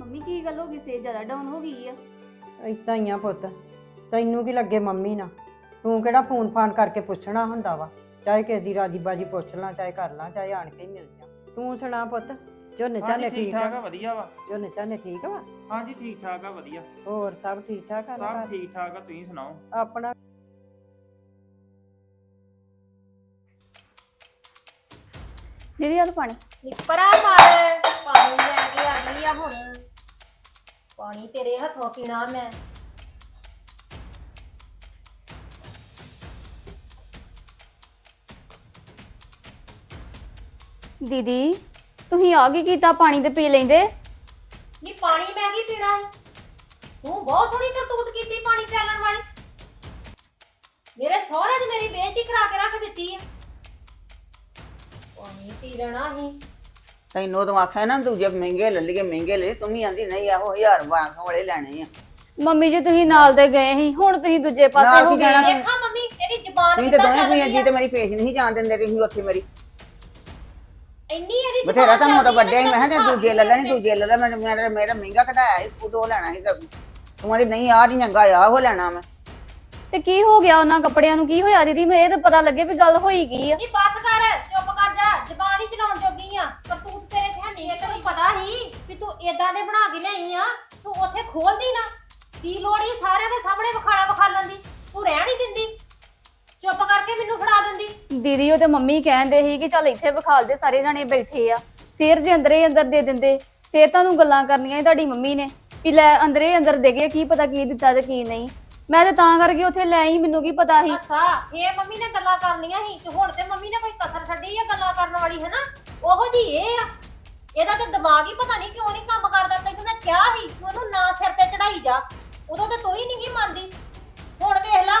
Mummy ਕੀ ਗੱਲ ਹੋ ਗਈ? ਸੇ ਜ਼ਿਆਦਾ ਡਾਊਨ ਹੋ ਗਈ ਆ। ਏਦਾਂ ਹੀ ਆ ਪੁੱਤ। ਤੈਨੂੰ ਕੀ ਲੱਗੇ ਮੰਮੀ ਨਾਲ? ਤੂੰ ਕਿਹੜਾ ਫੋਨ ਫਾਨ ਕਰਕੇ ਪੁੱਛਣਾ ਹੁੰਦਾ ਵਾ? ਚਾਹੇ ਕਿਸੇ ਦੀ ਰਾਜੀ ਬਾਜੀ ਪੁੱਛ ਲਾਂ ਚਾਹੇ ਕਰ ਲਾਂ ਚਾਹੇ ਆਣ ਕੇ ਹੀ ਮਿਲ ਜਾ। ਤੂੰ ਸੁਣਾ ਪੁੱਤ ਝੋਨੇ ਹਾਂਜੀ ਝਾਨੇ ਠੀਕ ਠੀਕ ਠਾਕ ਆ ਆ ਵਧੀਆ ਵਾ। ਝੋਨੇ ਝਾਨੇ ਠੀਕ ਵਾ? ਹਾਂਜੀ ਠੀਕ ਠਾਕ ਆ ਵਧੀਆ। ਹੋਰ ਸਭ ਠੀਕ ਠਾਕ ਆ ਨਾ ਸਭ? ਠੀਕ ਠਾਕ ਆ ਤੁਸੀਂ ਸੁਣਾਓ? ਆਪਣਾ ਦੀਦੀ ਆਲੂ ਪਾਣੀ ਨਿਪਰਾ ਮਾਰ ਪਾਣੀ ਲੈ ਕੇ ਆ ਗਈ ਆ ਹੁਣ। ਪਾਣੀ ਤੇਰੇ ਹੱਥੋਂ ਪੀਣਾ ਮੈਂ। ਦੀਦੀ ਤੁਸੀਂ ਆ ਕੀ ਕੀਤਾ ਪਾਣੀ ਤੇ ਪੀ ਲੈਂਦੇ? ਨੀ ਪਾਣੀ ਮੈਂ ਕੀ ਪੀਣਾ ਸੀ? ਤੂੰ ਬਹੁਤ ਸੋਹਣੀ ਕਰਤੂਤ ਕੀਤੀ ਪਾਣੀ ਪਿਆਲਣ ਵਾਲੀ। ਮੇਰੇ ਸਹੁਰੇ ਨੇ ਮੇਰੀ ਬੇਇੱਜ਼ਤੀ ਕਰਾ ਕੇ ਰੱਖ ਦਿੱਤੀ ਆ। ਪਾਣੀ ਪੀ ਲੈਣਾ ਸੀ। ਤੈਨੂੰ ਤਾਂ ਆਖਿਆ ਨਾ ਦੂਜੇ ਮਹਿੰਗੇ ਲੈ ਲਈਏ ਮਹਿੰਗੇ ਲੈ ਤੂੰ ਵੀ ਆਂਦੀ ਨਹੀਂ ਆਹੋ 1000 1200 ਵਾਲੇ ਲੈਣੇ ਆ। ਮੰਮੀ ਜੀ ਤੁਸੀਂ ਨਾਲ ਦੇ ਗਏ ਸੀ ਹੁਣ ਤੁਸੀਂ ਦੂਜੇ ਪਾਸੇ ਨਾਲ ਹੋ ਕੀ ਗਏ ਜਾਣਾ? ਦੇਖਾਂ ਮੰਮੀ ਇਹਦੀ ਜ਼ਬਾਨ ਤੁਸੀਂ ਤੇ ਕਿੱਦਾਂ ਦੋਵੇਂ ਪਈਆਂ ਜੀ ਆ? ਤੇ ਮੇਰੀ ਪੇਸ਼ ਨਹੀਂ ਜਾਣ ਦਿੰਦੇ ਤੁਸੀਂ ਉੱਥੇ ਮੇਰੀ। ਇੰਨੀ ਇਹਦੀ ਬਥੇਰਾ ਤਾਂ ਮੋਟਾ ਚੱਲਦੀ ਆ, ਵੱਡੇ ਮੈਂ ਕਿਹਾ ਮੈਨੂੰ ਦੂਜੇ ਲੈ ਲੈਣੇ ਦੂਜੇ ਲੈ ਲੈ ਮੈਂ ਮੇਰਾ ਮੇਰਾ ਮਹਿੰਗਾ ਕਢਾਇਆ ਸੀ ਫੁੱਟ ਉਹ ਲੈਣਾ ਸੀ ਸਗੋਂ। ਤੂੰ ਆਂਦੀ ਨਹੀਂ ਆਹ ਨਹੀਂ ਚੰਗਾ ਆ ਉਹ ਲੈਣਾ ਮੈਂ। ਤੇ ਕੀ ਹੋ ਗਿਆ ਉਹਨਾਂ ਕੱਪੜਿਆਂ ਨੂੰ? ਕੀ ਹੋਇਆ ਦੀਦੀ? ਮੈਂ ਇਹ ਤਾਂ ਪਤਾ ਲੱਗੇ ਵੀ ਗੱਲ ਹੋਈ ਕੀ ਆ। ਨੀ ਬੱਸ ਕਰ ਚੁੱਪ ਕਰ ਜਾ ਜ਼ਬਾਨ ਹੀ ਚਲਾਉਣ ਜੋਗੀ ਆ। ਹੈ ਨਹੀਂ ਇਹ ਤੈਨੂੰ ਪਤਾ ਹੀ ਵੀ ਤੂੰ ਏਦਾਂ ਦੇ ਬਣਾ ਕੇ ਲਿਆਈ ਆ ਤੂੰ ਉੱਥੇ ਖੋਲਦੀ ਨਾ। ਕੀ ਲੋੜ ਹੀ ਸਾਰਿਆਂ ਦੇ ਸਾਹਮਣੇ ਵਿਖਾਲਾ ਵਿਖਾਲਣ ਦੀ? ਤੂੰ ਰਹਿਣ ਹੀ ਦਿੰਦੀ। ਚੁੱਪ ਕਰਕੇ ਮੈਨੂੰ ਫੜਾ ਦਿੰਦੀ। ਦੀਦੀ ਉਹ ਤੇ ਮੰਮੀ ਕਹਿੰਦੇ ਸੀ ਕਿ ਚੱਲ ਇੱਥੇ ਵਿਖਾਲਦੇ ਸਾਰੇ ਜਣੇ ਬੈਠੇ ਆ। ਫਿਰ ਜੇ ਅੰਦਰੇ ਅੰਦਰ ਦੇ ਦਿੰਦੇ ਫਿਰ ਤੁਹਾਨੂੰ ਗੱਲਾਂ ਕਰਨੀਆਂ ਸੀ ਤੁਹਾਡੀ ਮੰਮੀ ਨੇ। ਵੀ ਲੈ ਅੰਦਰੇ ਅੰਦਰ ਦੇ ਗਏ ਕੀ ਪਤਾ ਕੀ ਦਿੱਤਾ ਤੇ ਕੀ ਨਹੀਂ। ਮੈਂ ਤੇ ਤਾਂ ਕਰਕੇ ਉੱਥੇ ਲੈ ਆਈ ਮੈਨੂੰ ਕੀ ਪਤਾ ਸੀ। ਅੱਛਾ ਇਹ ਮੰਮੀ ਨੇ ਗੱਲਾਂ ਕਰਨੀਆਂ ਸੀ ਤੇ ਹੁਣ ਤੇ ਮੰਮੀ ਨੇ ਕੋਈ ਕਸਰ ਛੱਡੀ ਆ ਗੱਲਾਂ ਕਰਨ ਵਾਲੀ ਹੈ ਨਾ ਉਹੋ ਜੀ ਇਹ ਆ। ਇਹਦਾ ਤੇ ਦਿਮਾਗ ਹੀ ਪਤਾ ਨਹੀਂ ਕਿਉਂ ਨਹੀਂ ਕੰਮ ਕਰਦਾ ਤੈਨੂੰ ਮੈਂ ਕਿਹਾ ਸੀ ਕਿ ਉਹਨੂੰ ਨਾ ਸਿਰ ਤੇ ਚੜਾਈ ਜਾ। ਉਦੋਂ ਤੇ ਤੂੰ ਹੀ ਨਹੀਂ ਮੰਨਦੀ। ਹੁਣ ਵੇਖ ਲੈ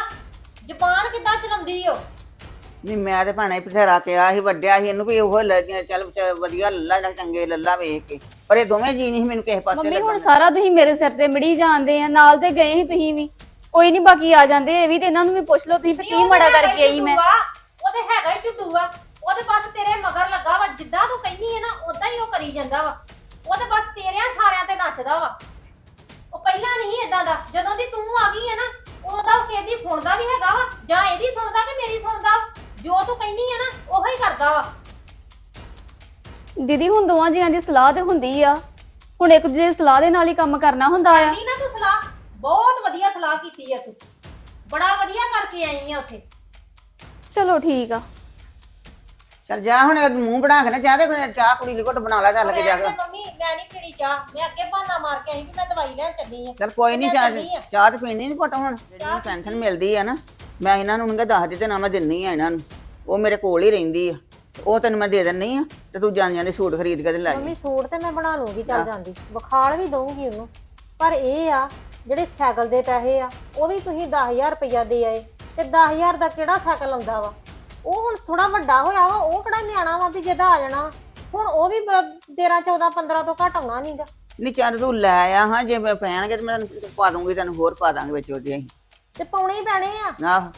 ਜ਼ਬਾਨ ਕਿੱਦਾਂ ਚਲਾਉਂਦੀ ਓ। ਨਹੀਂ ਮੈਂ ਤੇ ਭਾਣੇ ਬਥੇਰਾ ਕਿਹਾ ਸੀ ਵੱਡਿਆ ਸੀ ਇਹਨੂੰ ਵੀ ਉਹ ਲੈ ਗਿਆ ਚੱਲ ਵਧੀਆ ਲੱਲਾ ਜਾਂ ਚੰਗੇ ਲੱਲਾ ਵੇਖ ਕੇ। ਪਰ ਇਹ ਦੋਵੇਂ ਜੀ ਨਹੀਂ ਸੀ ਮੈਨੂੰ ਕਿਸੇ ਪਾਸੇ ਮੰਮੀ ਹੁਣ ਲੱਗਣ ਸਾਰਾ ਤੁਸੀਂ ਮੇਰੇ ਸਿਰ ਤੇ ਮੜੀ ਜਾਂਦੇ ਆ ਨਾਲ ਤੇ ਗਏ ਸੀ ਤੁਸੀਂ ਵੀ। ਕੋਈ ਨਹੀਂ ਬਾਕੀ ਆ ਜਾਂਦੇ ਇਹ ਵੀ ਤੇ ਇਹਨਾਂ ਨੂੰ ਵੀ ਪੁੱਛ ਲਓ ਤੁਸੀਂ ਵੀ ਕੀ ਮੜਾ ਕਰਕੇ ਆਈ ਮੈਂ। ਉਹ ਤੇ ਹੈਗਾ ਹੀ ਝੁੱਡੂ ਆ। ਉਹਦੇ ਬਸ ਤੇਰੇ ਮਗਰ ਲੱਗਾ ਵਾ ਜਿੱਦਾਂ ਤੂੰ ਕਹਿੰਦੀ ਹੈ ਨਾ ਉਦਾਂ ਹੀ ਉਹ ਕਰੀ ਜਾਂਦਾ ਵਾ। ਉਹ ਤੇ ਬਸ ਤੇਰਿਆਂ ਸਾਰਿਆਂ ਤੇ ਨੱਚਦਾ ਵਾ। ਉਹ ਪਹਿਲਾਂ ਨਹੀਂ ਇਦਾਂ ਦਾ ਜਦੋਂ ਦੀ ਤੂੰ ਆ ਗਈ ਹੈ ਨਾ ਉਹਦਾ ਉਹ ਕਿਹਦੀ ਸੁਣਦਾ ਵੀ ਹੈਗਾ ਵਾ ਜਾਂ ਇਹਦੀ ਸੁਣਦਾ ਕਿ ਮੇਰੀ ਸੁਣਦਾ ਜੋ ਤੂੰ ਕਹਿੰਦੀ ਹੈ ਨਾ ਉਹੋ ਹੀ ਕਰਦਾ ਵਾ। ਦੀਦੀ ਹੁਣ ਦੋਵਾਂ ਜੀਆਂ ਦੀ ਸਲਾਹ ਤੇ ਹੁੰਦੀ ਆ। ਹੁਣ ਇੱਕ ਦੂਜੇ ਦੀ ਸਲਾਹ ਦੇ ਨਾਲ ਹੀ ਕੰਮ ਕਰਨਾ ਹੁੰਦਾ ਆ। ਨਹੀਂ ਨਾ ਤੂੰ ਸਲਾਹ। ਬਹੁਤ ਵਧੀਆ ਸਲਾਹ ਕੀਤੀ ਆ ਤੂੰ। ਬੜਾ ਵਧੀਆ ਕਰਕੇ ਆਈ ਆ ਉੱਥੇ। ਚਲੋ ਠੀਕ ਆ। ਚੱਲ ਜਾ ਹੁਣ ਇਹ ਮੂੰਹ ਬਣਾ ਕੇ ਨਾ ਚਾਹ ਦੇ ਕੋਈ ਚਾਹ ਕੁੜੀ ਲਈ ਘੁੱਟ ਬਣਾ ਲੈ ਚੱਲ ਕੇ ਜਾ ਕੇ। ਮੰਮੀ ਮੈਂ ਨਹੀਂ ਪੀਣੀ ਚਾਹ। ਮੈਂ ਅੱਗੇ ਬਹਾਨਾ ਮਾਰ ਕੇ ਆਈ ਵੀ ਮੈਂ ਦਵਾਈ ਲੈਣ ਚੱਲੀ ਆ। ਚੱਲ ਕੋਈ ਨਹੀਂ ਚਾਹ। ਚਾਹ ਤੇ ਪੀਣੀ ਨਹੀਂ ਘੁੱਟ ਹੁਣ ਜਿਹੜੀ ਪੈਨਸ਼ਨ ਮਿਲਦੀ ਆ ਨਾ ਮੈਂ ਇਹਨਾਂ ਨੂੰ ਨਹੀਂ ਦੱਸ ਦਿੱਤੇ ਨਾ ਮੈਂ ਦਿੰਨੀ ਆ ਇਹਨਾਂ ਨੂੰ। ਉਹ ਮੇਰੇ ਕੋਲ ਹੀ ਰਹਿੰਦੀ ਆ। ਉਹ ਤੈਨੂੰ ਮੈਂ ਦੇ ਦਿੰਨੀ ਆ ਤੇ ਤੂੰ ਜਾਂਦੀਆਂ ਦੇ ਸੂਟ ਖਰੀਦ ਕੇ ਤੇ ਲੈ ਮੰਮੀ ਸੂਟ ਤੇ ਮੈਂ ਬਣਾ ਲੂੰਗੀ ਚੱਲ ਜਾਂਦੀ। ਵਿਖਾਲ ਵੀ ਦਊਂਗੀ ਉਹਨੂੰ। ਪਰ ਇਹ ਆ ਜਿਹੜੇ ਸਾਈਕਲ ਦੇ ਪੈਸੇ ਆ ਉਹ ਵੀ ਤੁਸੀਂ 10000 ਰੁਪਇਆ ਦੇ ਆਏ। ਤੇ 10000 ਦਾ ਕਿਹੜਾ ਸਾਈਕਲ ਆਉਂਦਾ ਵਾ? ਉਹ ਹੁਣ ਥੋੜਾ ਵੱਡਾ ਹੋਇਆ ਵਾ ਉਹ ਕਿਹੜਾ ਨਿਆਣਾ ਵਾ ਵੀ ਜਿਹਦਾ ਆ ਜਾਣਾ। ਹੁਣ ਉਹ ਵੀ 13 14 15 ਤੋਂ ਘੱਟ ਆਉਣਾ ਨਹੀਂਗਾ ਨਹੀਂ ਚੱਲ ਤੂੰ ਲੈ ਆ ਹਾਂ ਜੇ ਮੈਂ ਪੈਣਗੇ ਤੇ ਮੈਂ ਤੈਨੂੰ ਪਾ ਦੂੰਗੀ ਤੈਨੂੰ ਹੋਰ ਪਾ ਦਾਂਗੇ ਵਿੱਚ ਉਹਦੇ ਅਸੀਂ। ਤੇ ਪਾਉਣੇ ਹੀ ਪੈਣੇ ਆ। ਆਹ